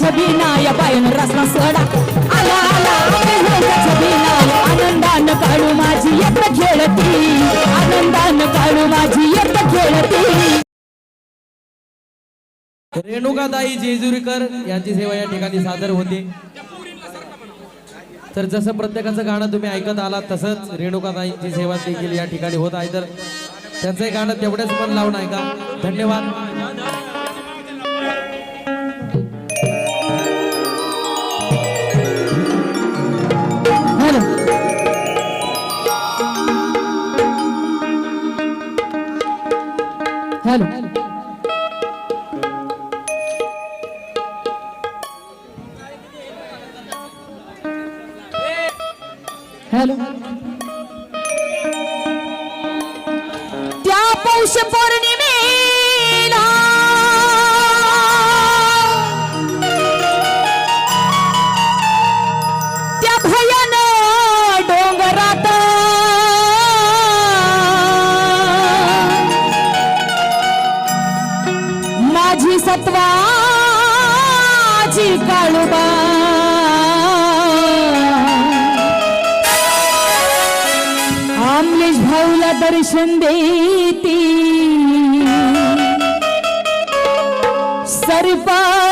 छबिना पायन रसना सोडा. आला आला अमलेश भाऊचा आनंदान काढू माझी येत खेळती. आनंदान काढू माझी येत खेळती. रेणुकाताई जेजुरीकर यांची सेवा या ठिकाणी सादर होते. तर जसं प्रत्येकाचं गाणं तुम्ही ऐकत आलात तसंच रेणुकाताईंची सेवा देखील या ठिकाणी होत आहे. तर त्यांचंही गाणं तेवढंच मन लावून ऐका. धन्यवाद. पौष पौर्णिमेला त्या भयान डोंगरात माझी सत्वाची काळुबा दर्शन देती. सर्पा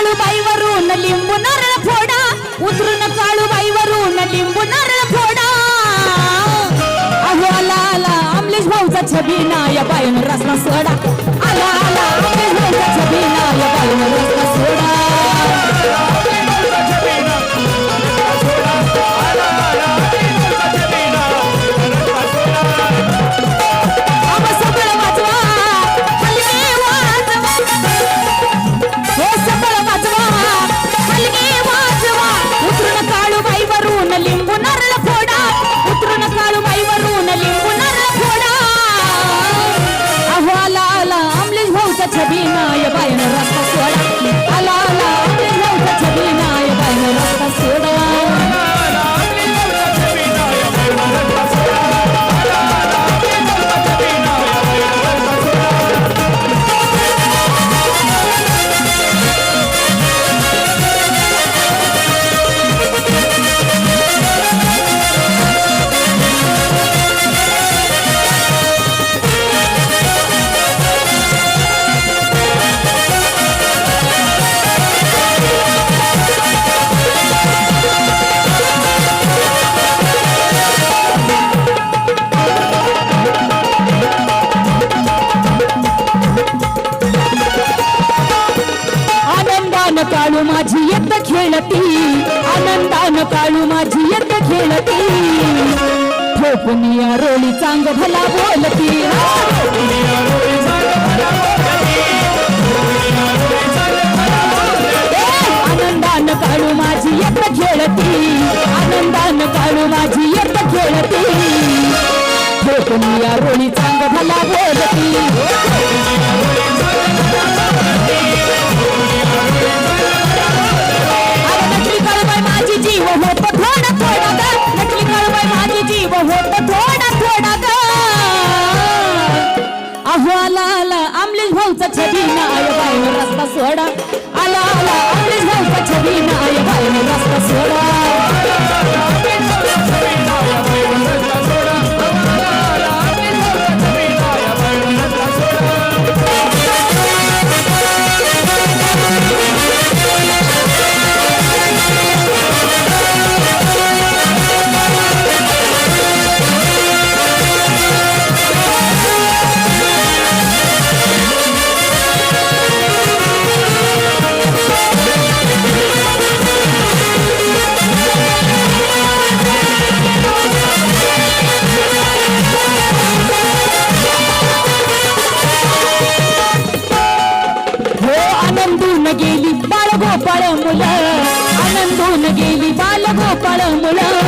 काळूबाईवरून लिंबू नारळ फोडा. उतरून काळूबाईवरून लिंबू नारळ फोडा. अहो आला आला अमलेश भाऊचा छबिना या बाईन रसना सोडा. आला आला अमलेश भाऊचा भाऊचा छबिना या बाईनं माझी येत खेळती. आनंदान काळू माझी येत खेळती. ठोपनिया रोली चांग भला बोलती. आनंदान काळू माझी येत खेळती. आनंदान काळू माझी येत खेळती. ठोपनिया रोळी चांग भला बोलती. छबी नाय बाय रस्ता सोडा. आला आला अमरीश भाऊचा छबी नाय बाय रस्ता सोडा. मुलं आनंदून गेली बाल गोपाळ मुलं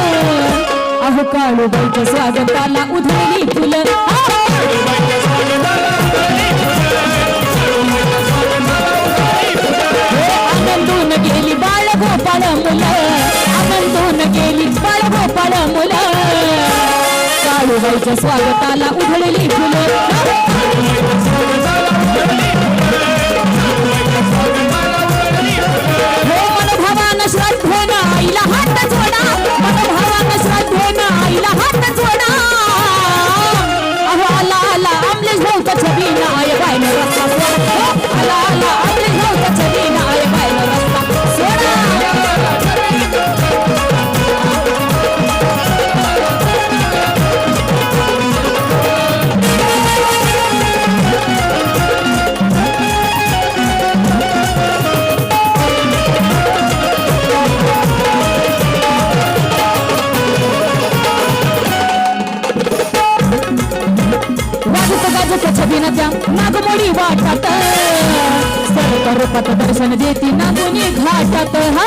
अहो काळूबाईच्या स्वागताला उधळली फुलं। आनंदून गेली बाळ आनंदून गेली बाळ गोपाळ स्वागताला उधळली रूपात दर्शन देती नागोनी घाटात. हा.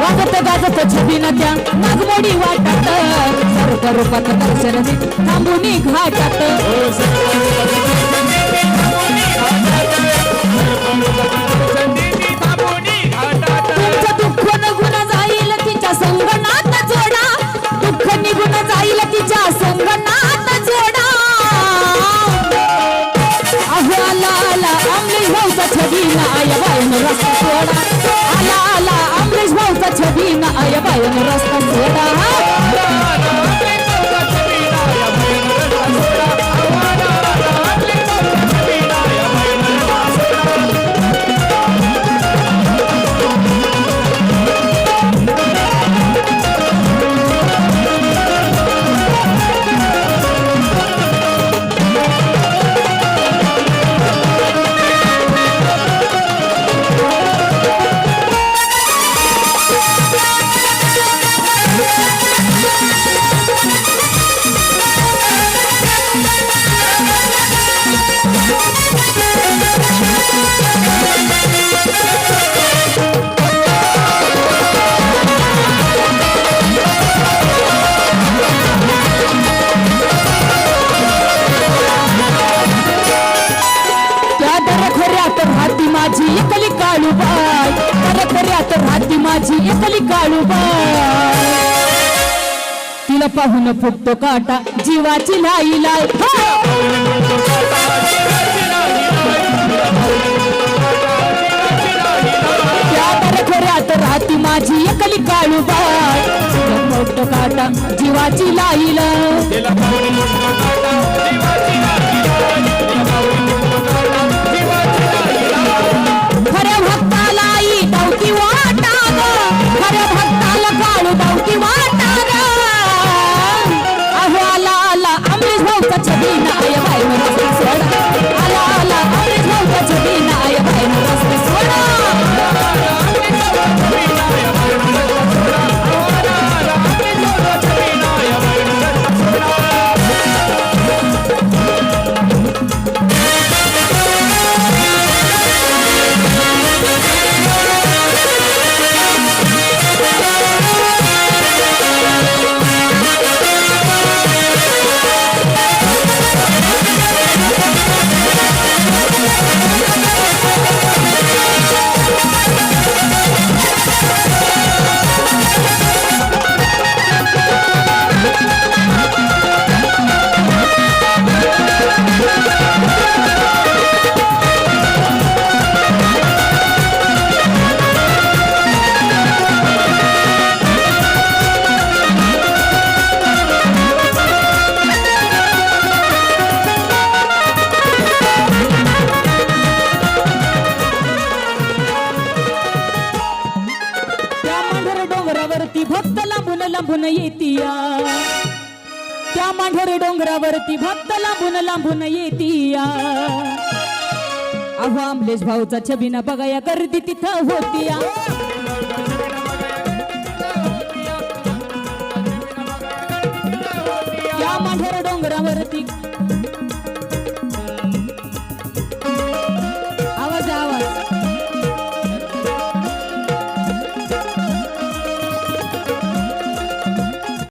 वाजत गाजत छबीना त्या नागमोडी वाटत. सर्व रूपात दर्शन थांबून थांबुनी घाटात. माझी एकली काळूबाई तिला पाहून फुटतो काटा जीवाची लाई लाय त्या राहती माझी एकली काळूबाई तिला फुटतो काटा जीवाची लाई लाय येतिया. त्या मांढर डोंगरावरती भक्त लांबून लांबून येतिया. अहो आमलेश भाऊचा छबीना बघाया गर्दी तिथं होतिया. त्या मांढर डोंगरावरती